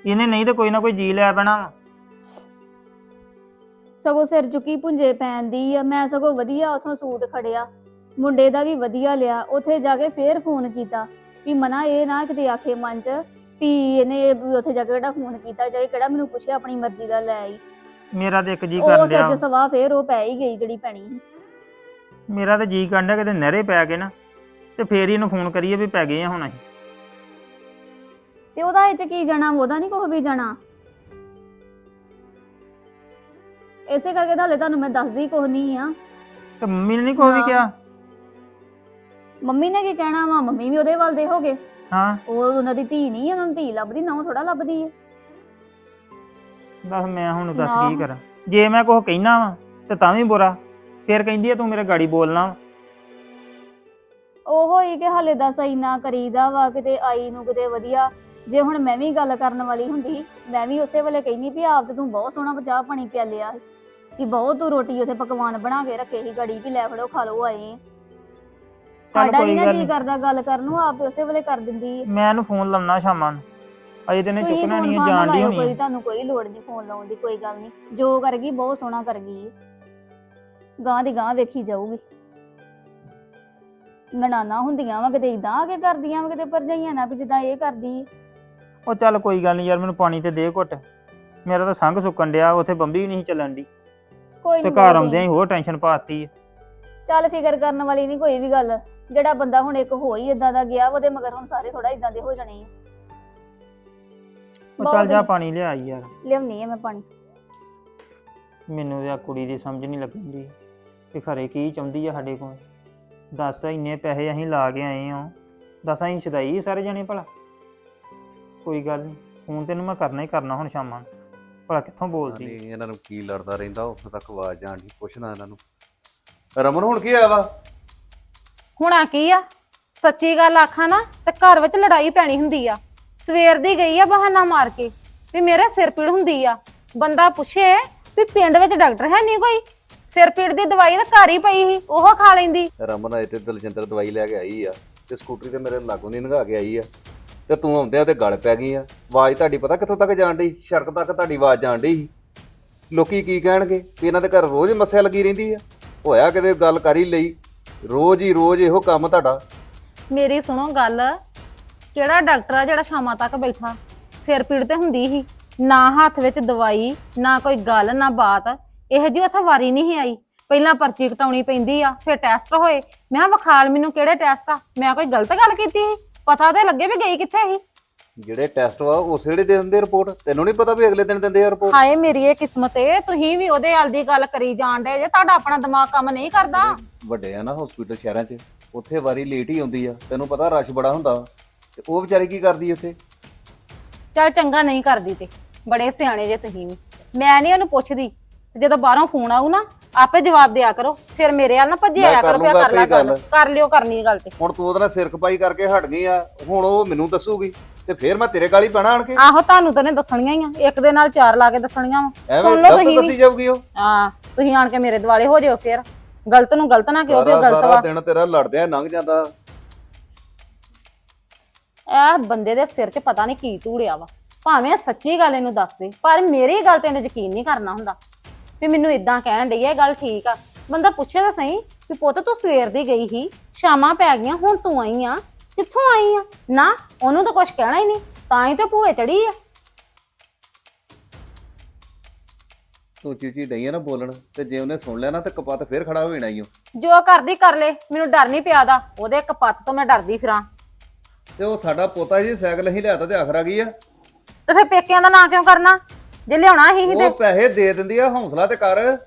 ਇਹਨੇ ਨਹੀਂ ਤੇ ਕੋਈ ਨਾ ਕੋਈ ਜੀ ਲੈ ਪੈਣਾ ਵਾ। ਸਗੋਂ ਸਿਰ ਚੁੱਕੀ ਪੁੰਜੇ ਪੈਂਦੀ ਆ ਮੈਂ ਸਗੋਂ ਵਧੀਆ ਉਥੋਂ ਸੂਟ ਖੜਿਆ। ਮੁੰਡੇ ਦਾ ਵੀ ਵਧੀਆ ਲਿਆ ਉੱਥੇ ਜਾ ਕੇ ਫੇਰ ਫੋਨ ਕੀਤਾ। ਵੀ ਮਨਾ ਇਹ ਨਾ ਕਿਤੇ ਆਖੇ ਮਨ ਚ ਵੀ ਇਹਨੇ ਵੀ ਉੱਥੇ ਜਾ ਕੇ ਕਿਹੜਾ ਫੋਨ ਕੀਤਾ ਜਾਏ ਕਿਹੜਾ ਮੈਨੂੰ ਪੁੱਛਿਆ ਆਪਣੀ ਮਰਜ਼ੀ ਦਾ ਲੈ ਆਈ। ਮੇਰਾ ਤੇ ਇੱਕ ਜੀ ਉਹ ਕਰ ਲਿਆ ਸੱਚ ਸਵਾ ਫੇਰ ਉਹ ਪੈ ਹੀ ਗਈ ਜਿਹੜੀ ਪੈਣੀ ਸੀ। ਮੇਰਾ ਤਾਂ ਜੀ ਕਰਦਾ ਕਿਤੇ ਨਹਿਰੇ ਪੈ ਗਏ ਨਾ ਤੇ ਫੇਰ ਹੀ ਇਹਨੂੰ ਫੋਨ ਕਰੀਏ ਵੀ ਪੈ ਗਏ ਆ ਹੁਣ ਅਸੀਂ। ਤੇ ਉਹਦਾ ਇਹ ਚ ਕੀ ਜਾਣਾ ਉਹਦਾ ਨਹੀਂ ਕੁਛ ਵੀ ਜਾਣਾ? ਇਸੇ ਕਰਕੇ ਤਾਂ ਹਲੇ ਤੁਹਾਨੂੰ ਮੈਂ ਦੱਸਦੀ ਕੁਛ ਨਹੀਂ ਆ। ਤੇ ਮੰਮੀ ਨੇ ਨਹੀਂ ਕੋਈ ਵੀ ਨਾ। ਕਿਹਾ? ਮੰਮੀ ਨੇ ਕੀ ਕਹਿਣਾ ਵਾ? ਮੰਮੀ ਵੀ ਉਹਦੇ ਵੱਲ ਦੇ ਹੋਗੇ ਹਾਂ। ਉਹ ਉਹਨਾਂ ਦੀ ਧੀ ਨਹੀਂ ਉਹਨਾਂ ਨੂੰ ਧੀ ਲੱਭਦੀ ਨਾ ਉਹ ਥੋੜਾ ਲੱਭਦੀ ਹੈ ਦੱਸ ਮੈਂ ਹੁਣ ਦੱਸ ਨਾ। ਕੀ ਕਰਾਂ। ਜੇ ਮੈਂ ਕੁਝ ਕਹਿਣਾ ਵਾ ਤੇ ਤਾਂ ਵੀ ਬੁਰਾ। ਫੇਰ ਕਹਿੰਦੀ ਆ ਤੂੰ ਮੇਰੇ ਗਾੜੀ ਬੋਲਣਾ ਵਾ। ਉਹ ਹੀ ਕਿ ਹਲੇ ਦਾ ਸਹੀ ਨਾ ਕਰੀਦਾ ਵਾ ਕਿਤੇ ਆਈ ਨੂੰ ਕਿਤੇ ਵਧੀਆ। ਜੇ ਹੁਣ ਮੈਂ ਵੀ ਗੱਲ ਕਰਨ ਵਾਲੀ ਹੁੰਦੀ ਮੈਂ ਵੀ ਉਸੇ ਵੇਲੇ ਕਹਿੰਦੀ ਵੀ ਆਪ ਤੇ ਤੂੰ ਬਹੁਤ ਸੋਹਣਾ ਚਾਹ ਪਾਣੀ ਪਿਆ ਲਿਆ। ਕਿ ਬਹੁਤ ਤੂੰ ਰੋਟੀ ਉਥੇ ਪਕਵਾਨ ਬਣਾ ਕੇ ਰੱਖੇ ਸੀ ਗੜੀ ਵੀ ਲੈ ਫੜੋ ਖਾ ਲਓ ਆਏ ਆਂ। ਚੱਲ ਸਾਡਾ ਕੋਈ ਨਹੀਂ ਨਾ ਗੱਲ ਜੀ ਨੀ। ਕਰਦਾ ਗੱਲ ਕਰਨ ਨੂੰ? ਆਪ ਤੇ ਉਸੇ ਵੇਲੇ ਕਰ ਦਿੰਦੀ ਹੈ ਮੈਂ ਇਹਨੂੰ ਫੋਨ ਲਾਉਣਾ ਸ਼ਾਮਾਂ ਨੂੰ। ਅਜੇ ਤੇ ਨੇ ਤੁਸੀਂ ਚੁੱਕਣਾ ਫੋਨ ਨਹੀਂ ਫਾਨ ਜਾਣ ਦੀ ਲਾਇਓ ਹੋਣੀ ਕੋਈ ਆ। ਤੁਹਾਨੂੰ ਕੋਈ ਲੋੜ ਨਹੀਂ ਫੋਨ ਲਾਉਣ ਦੀ ਕੋਈ ਗੱਲ ਨਹੀਂ ਜੋ ਕਰ ਗਈ ਬਹੁਤ ਸੋਹਣਾ ਕਰ ਗਈ ਹੈ। ਗਾਂ ਦੀ ਗਾਂ ਵੇਖੀ ਜਾਊਗੀ। ਨਣਾਨਾ ਹੁੰਦੀਆਂ ਵਾ ਕਿਤੇ ਇਦਾਂ ਆ ਕੇ ਕਰਦੀਆਂ ਵਾ ਕਿਤੇ ਭਰਜਾਈਆਂ ਨਾ ਵੀ ਜਿੱਦਾਂ ਇਹ ਕਰਦੀ ਹੈ ਉਹ ਚੱਲ ਕੋਈ ਗੱਲ ਨਹੀਂ ਯਾਰ ਮੈਨੂੰ ਪਾਣੀ ਤੇ ਦੇ ਘੁੱਟ। ਮੇਰਾ ਤਾਂ ਸੰਗ ਸੁੱਕਣ ਡਿਆ ਉੱਥੇ ਬੰਬੀ ਵੀ ਨਹੀਂ ਸੀ ਚੱਲਣ ਦੀ ਕੋਈ ਤੇ ਨਹੀਂ ਘਰ ਆਉਂਦਿਆਂ ਹੀ ਹੋਰ ਟੈਨਸ਼ਨ ਪਾਤੀ। ਚੱਲ ਫਿਕਰ ਕਰਨ ਵਾਲੀ ਨਹੀਂ ਕੋਈ ਵੀ ਗੱਲ। ਜਿਹੜਾ ਬੰਦਾ ਹੁਣ ਇੱਕ ਹੋ ਹੀ ਇਦਾਂ ਦਾ ਗਿਆ ਵਾ, ਉਹਦੇ ਮਗਰ ਹੁਣ ਸਾਰੇ ਥੋੜਾ ਇਦਾਂ ਦੇ ਹੋ ਜਾਣੇ ਆ। ਉਹ ਬਹੁਤ ਚੱਲ ਜਾ। ਪਾਣੀ ਲਿਆ ਯਾਰ। ਲਿਆਉਣੀ ਆ ਮੈਂ ਪਾਣੀ। ਮੈਨੂੰ ਤੇ ਆ ਕੁੜੀ ਦੀ ਸਮਝ ਨਹੀਂ ਲੱਗਦੀ ਕਿ ਖਰੇ ਕੀ ਚਾਹੁੰਦੀ ਆ ਸਾਡੇ ਕੋਲ। ਦੱਸ ਇੰਨੇ ਪੈਸੇ ਅਸੀਂ ਲਾ ਕੇ ਆਏ ਹਾਂ। ਦੱਸ ਅਸੀਂ ਛਦਾਈ ਸਾਰੇ ਜਣੇ ਭਲਾ। ਕੋਈ ਗੱਲ ਨਹੀਂ ਫੋਨ ਤੈਨੂੰ ਮੈਂ ਕਰਨਾ ਹੀ ਕਰਨਾ ਹੁਣ ਸ਼ਾਮਾਂ ਨੂੰ। ਭਲਾ ਕਿੱਥੋਂ ਬੋਲਦੀ? ਨਹੀਂ ਇਹਨਾਂ ਨੂੰ ਕੀ ਲੜਦਾ ਰਹਿੰਦਾ ਉੱਥੋਂ ਤੱਕ ਆਵਾਜ਼ ਜਾਣ ਦੀ ਪੁੱਛਣਾ ਇਹਨਾਂ ਨੂੰ। ਰਮਨ ਹੁਣ ਕੀ ਹੋਇਆ ਵਾ? ਹੁਣਾ ਕੀ ਆ? ਸੱਚੀ ਗੱਲ ਆਖਾਂ ਨਾ, ਤੇ ਘਰ ਵਿੱਚ ਲੜਾਈ ਪੈਣੀ ਹੁੰਦੀ ਆ। ਸਵੇਰ ਦੀ ਗਈ ਆ ਬਹਾਨਾ ਮਾਰ ਕੇ, ਵੀ ਮੇਰੇ ਸਿਰ ਪੀੜ ਹੁੰਦੀ ਆ। ਬੰਦਾ ਪੁੱਛੇ ਵੀ ਪਿੰਡ ਵਿੱਚ ਡਾਕਟਰ ਹੈ ਨਹੀਂ ਕੋਈ? ਸਿਰ ਪੀੜ ਦੀ ਦਵਾਈ ਤਾਂ ਘਰ ਹੀ ਪਈ ਸੀ, ਉਹ ਖਾ ਲੈਂਦੀ। ਰਮਨ ਆਏ ਤੇ ਦਲਜਿੰਦਰ ਦਵਾਈ ਲੈ ਕੇ ਆਈ ਆ, ਤੇ ਸਕੂਟਰੀ ਤੇ ਮੇਰੇ ਲਾਗੋਂ ਦੀ ਲੰਘਾ ਕੇ ਆਈ ਆ। ਤੇ ਤੂੰ ਆਉਂਦਿਆਂ ਤੇ ਗਲ ਪੈ ਗਈ ਆ। ਆਵਾਜ਼ ਤੁਹਾਡੀ ਪਤਾ ਕਿੱਥੋਂ ਤੱਕ ਜਾਣ ਡਈ? ਸੜਕ ਤੱਕ ਤੁਹਾਡੀ ਆਵਾਜ਼ ਜਾਣ ਡਈ ਸੀ। ਲੋਕੀ ਕੀ ਕਹਿਣਗੇ ਵੀ ਇਹਨਾਂ ਦੇ ਘਰ ਰੋਜ਼ ਮੱਸਿਆ ਲੱਗੀ ਰਹਿੰਦੀ ਆ? ਹੋਇਆ ਕਿਤੇ ਗੱਲ ਕਰ ਹੀ ਲਈ। ਰੋਜ਼ ਹੀ ਰੋਜ਼ ਇਹੋ ਕੰਮ ਤੁਹਾਡਾ। ਮੇਰੀ ਸੁਣੋ ਗੱਲ, ਕਿਹੜਾ ਡਾਕਟਰ ਆ ਜਿਹੜਾ ਸ਼ਾਮਾਂ ਤੱਕ ਬੈਠਾ? ਸਿਰ ਪੀੜ ਤੇ ਹੁੰਦੀ ਸੀ। ਨਾ ਹੱਥ ਵਿੱਚ ਦਵਾਈ, ਨਾ ਕੋਈ ਗੱਲ, ਨਾ ਬਾਤ। ਇਹੋ ਜਿਹੀ ਉੱਥੇ ਵਾਰੀ ਨਹੀਂ ਸੀ ਆਈ। ਪਹਿਲਾਂ ਪਰਚੀ ਕਟਾਉਣੀ ਪੈਂਦੀ ਆ, ਫਿਰ ਟੈਸਟ ਹੋਏ। ਮੈਂ ਕਿਹਾ, ਵਿਖਾਲ, ਮੈਨੂੰ ਕਿਹੜੇ ਟੈਸਟ ਆ? ਮੈਂ ਕੋਈ ਗਲਤ ਗੱਲ ਕੀਤੀ ਸੀ? ਪਤਾ ਤੇ ਲੱਗੇ ਵੀ ਗਈ ਕਿੱਥੇ ਸੀ। ਜਿਹੜੇ ਟੈਸਟ ਵਾ ਉਸੇ ਵੇਲੇ ਦੇ ਦਿੰਦੇ ਰਿਪੋਰਟ ਤੈਨੂੰ ਨਹੀਂ ਪਤਾ ਵੀ ਅਗਲੇ ਦਿਨ ਦਿੰਦੇ ਆ ਰਿਪੋਰਟ ਹਾਏ ਮੇਰੀ ਇਹ ਕਿਸਮਤ ਏ ਤੁਸੀਂ ਵੀ ਉਹਦੇ ਹਾਲ ਦੀ ਗੱਲ ਕਰੀ ਜਾਣ ਡੇ ਜੇ ਤੁਹਾਡਾ ਆਪਣਾ ਦਿਮਾਗ ਕੰਮ ਨਹੀਂ ਕਰਦਾ। ਵੱਡੇ ਆ ਨਾ ਹਸਪੀਟਲ ਸ਼ਹਿਰਾਂ 'ਚ ਉੱਥੇ ਵਾਰੀ ਲੇਟ ਹੀ ਆਉਂਦੀ ਆ। ਤੈਨੂੰ ਪਤਾ ਰਸ਼ ਬੜਾ ਹੁੰਦਾ ਵਾ। ਤੇ ਉਹ ਵਿਚਾਰੀ ਕੀ ਕਰਦੀ ਉੱਥੇ? ਚੱਲ ਚੰਗਾ ਨਹੀਂ ਕਰਦੀ ਤੇ ਬੜੇ ਸਿਆਣੇ ਜੇ ਤੁਸੀਂ ਵੀ। ਮੈਂ ਨਹੀਂ ਉਹਨੂੰ ਪੁੱਛਦੀ ਤੇ ਜਦੋਂ ਬਾਹਰੋਂ ਫੋਨ ਆਊ ਨਾ ਆਪੇ ਜਵਾਬ ਦਿਆ ਕਰੋ ਫਿਰ ਮੇਰੇ ਵੱਲ ਨਾ ਭੱਜੇ ਮੈਂ ਆਇਆ ਕਰ ਕਰੋ ਪਿਆ ਲੂੰਗਾ ਕਰ ਲੈ ਆਪੇ ਗੱਲ। ਗੱਲ। ਕਰ ਲਿਓ ਕਰਨੀ ਗੱਲ ਤੇ। ਹੁਣ ਤੂੰ ਉਹਦੇ ਨਾਲ ਸਿਰ ਖਪਾਈ ਕਰਕੇ ਹਟ ਗਈ ਆ ਹੁਣ ਉਹ ਮੈਨੂੰ ਦੱਸੂਗੀ ਤੇ ਫੇਰ ਮੈਂ ਤੇਰੇ ਗਾਲੀ ਪੈਣਾ ਆਣ ਕੇ? ਆਹੋ ਤੁਹਾਨੂੰ ਤਾਂ ਨੇ ਦੱਸਣੀਆਂ ਹੀ ਆ ਇੱਕ ਦੇ ਨਾਲ ਚਾਰ ਲਾ ਕੇ ਦੱਸਣੀਆਂ ਵਾ। ਐਵੇਂ ਸੁਣ ਲਓ ਗਲਤ ਤੁਸੀਂ ਦੱਸੀ ਵੀ ਜਾਊਗੀ ਉਹ। ਹਾਂ ਤੁਸੀਂ ਆਣ ਕੇ ਮੇਰੇ ਦਿਵਾਲੇ ਹੋ ਜਿਓ ਫਿਰ। ਗਲਤ ਨੂੰ ਗਲਤ ਨਾ ਕਿਉਂ ਸਾਰਾ ਗਲਤ ਸਾਰਾ ਵਾ। ਦਿਨ ਤੇਰਾ ਲੜਦਿਆਂ ਲੰਘ ਜਾਂਦਾ। ਇਹ ਬੰਦੇ ਦੇ ਸਿਰ 'ਚ ਪਤਾ ਨਹੀਂ ਕੀ ਧੂੜਿਆ ਵਾ। ਭਾਵੇਂ ਸੱਚੀ ਗੱਲ ਇਹਨੂੰ ਦੱਸ ਦੇ ਪਰ ਮੇਰੀ ਗੱਲ ਤੇ ਇਹਨੇ ਯਕੀਨ ਨਹੀਂ ਕਰਨਾ ਹੁੰਦਾ। ਵੀ ਮੈਨੂੰ ਇਦਾਂ ਕਹਿਣ ਡਈ ਆ ਇਹ ਗੱਲ ਠੀਕ ਆ। ਬੰਦਾ ਪੁੱਛੇ ਤਾਂ ਸਹੀ ਵੀ ਪੁੱਤ ਤੂੰ ਸਵੇਰ ਦੀ ਗਈ ਸੀ ਸ਼ਾਮਾਂ ਪੈ ਗਈਆਂ ਹੁਣ ਤੂੰ ਆਈ ਆ। ਕਿੱਥੋਂ ਆਈ ਆ? ਨਾ ਉਹਨੂੰ ਤਾਂ ਕੁਝ ਕਹਿਣਾ ਹੀ ਨਹੀਂ ਤਾਂ ਹੀ ਤੇ ਭੂਏ ਚੜੀ ਆ। ਤੂੰ ਚੀਚੀ ਡਈ ਆ ਨਾ ਬੋਲਣ ਤੇ ਜੇ ਉਹਨੇ ਸੁਣ ਲਿਆ ਨਾ ਤੇ ਕਪੱਤ ਫੇਰ ਖੜਾ ਹੋ ਜਾਣਾ ਈ ਓ। ਜੋ ਕਰਦੀ ਕਰ ਲੈ ਮੈਨੂੰ ਡਰ ਨਹੀਂ ਪਿਆ ਦਾ ਉਹਦੇ ਕਪੱਤ ਤੋਂ ਮੈਂ ਡਰਦੀ ਫਿਰਾਂ। ਤੇ ਉਹ ਸਾਡਾ ਪੋਤਾ ਜੀ ਸਾਈਕਲ ਹੀ ਲਿਆਤਾ ਤੇ ਆਖਰ ਆ ਗਈ ਆ। ਤੇ ਫਿਰ ਪੇਕਿਆਂ ਦਾ ਨਾਂ ਕਿਉਂ ਕਰਨਾ? ਜੇ ਲਿਆਉਣਾ ਹੀ ਤੇ। ਉਹ ਪੈਸੇ ਦੇ ਦਿੰਦੀ ਆ ਹੌਸਲਾ ਤੇ ਕਰ।